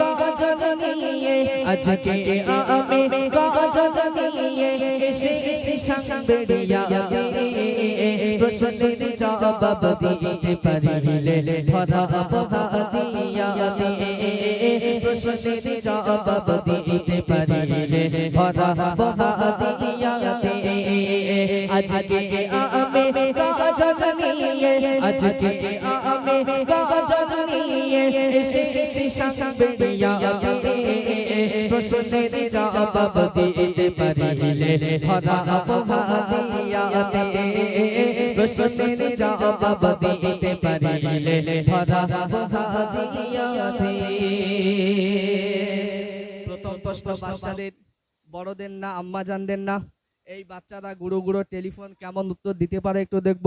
গজল নিয়ে আজকে আমি গজল নিয়ে এসেছি সাংবেড়িয়াতে প্রশ্নের জবাব দিতে পারিলে ভরা বহাদিয়াতে প্রশ্নের জবাব দিতে পারিলে ভরা বহাদিয়াতে আজকে আমি নিয়ে আজকে আমি গজল নিয়ে এসেছি প্রথম প্রশ্ন, বাচ্চাদের, বড়দের না, আম্মাজানদের না? এই বাচ্চারা গুঁড়ো গুঁড়ো টেলিফোন কেমন উত্তর দিতে পারে একটু দেখব।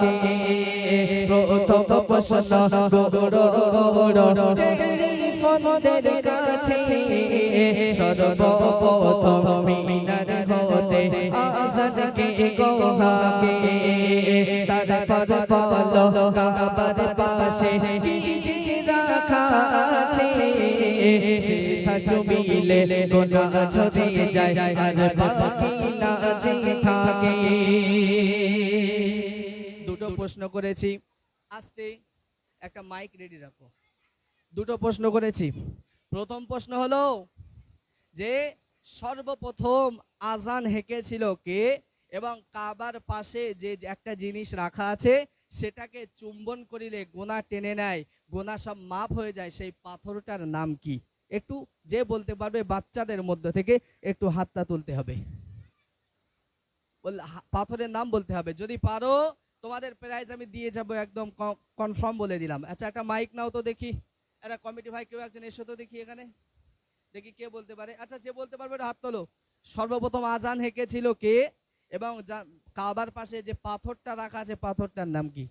গহাকে প্রথম প্রশ্ন, গৌর গৌর, টেলিফোনদের কাছে সর্বপ্রথম মিনার হতে আসানকে, গোহাকে। তারপর বল কাবার পাশে রাখা আছে। সেথা জমিলে গোনা ঝরে যায়, আর বাকি না থাকে। প্রশ্ন করেছি। আস্তে একটা মাইক রেডি রাখো। দুটো প্রশ্ন করেছি। প্রথম প্রশ্ন হলো যে সর্বপ্রথম আজান হেঁকেছিল কে এবং কাবার পাশে যে একটা জিনিস রাখা আছে সেটাকে চুম্বন করিলে গোনা টেনে নেয়, গোনা সব মাপ হয়ে যায়, সেই পাথরটার নাম কি? একটু যে বলতে পারবে বাচ্চাদের মধ্যে থেকে একটু হাতটা তুলতে হবে। পাথরের নাম বলতে হবে। যদি পারো তোমাদের প্রাইজ আমি দিয়ে যাব একদম কনফার্ম বলে দিলাম। আচ্ছা একটা মাইক নাও তো দেখি। একটা কমিটি ভাই, কেউ একজন এসো তো দেখি এখানে। দেখি কে বলতে পারে। আচ্ছা যে বলতে পারবে হাত তোলো। সর্বপ্রথম আজান হেঁকেছিল কে? এবং কাবার পাশে যে পাথরটা রাখা আছে, পাথরটার নাম কি?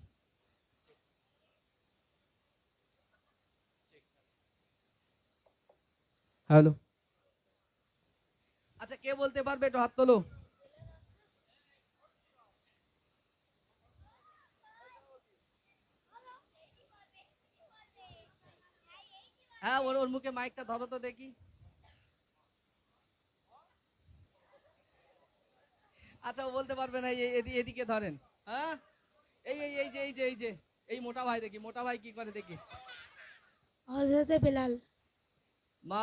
হ্যালো আচ্ছা কে বলতে পারবে একটু হাত তোলো। হ্যাঁ ওর ওর মুখে মাইকটা ধরো তো দেখি। আচ্ছা ও বলতে পারবে না এদিকে ধরেন। হ্যাঁ? এই এই এই যে এই যে এই যে। এই মোটা ভাই দেখি মোটা ভাই কি করে দেখি? হজরতে বেলাল। মা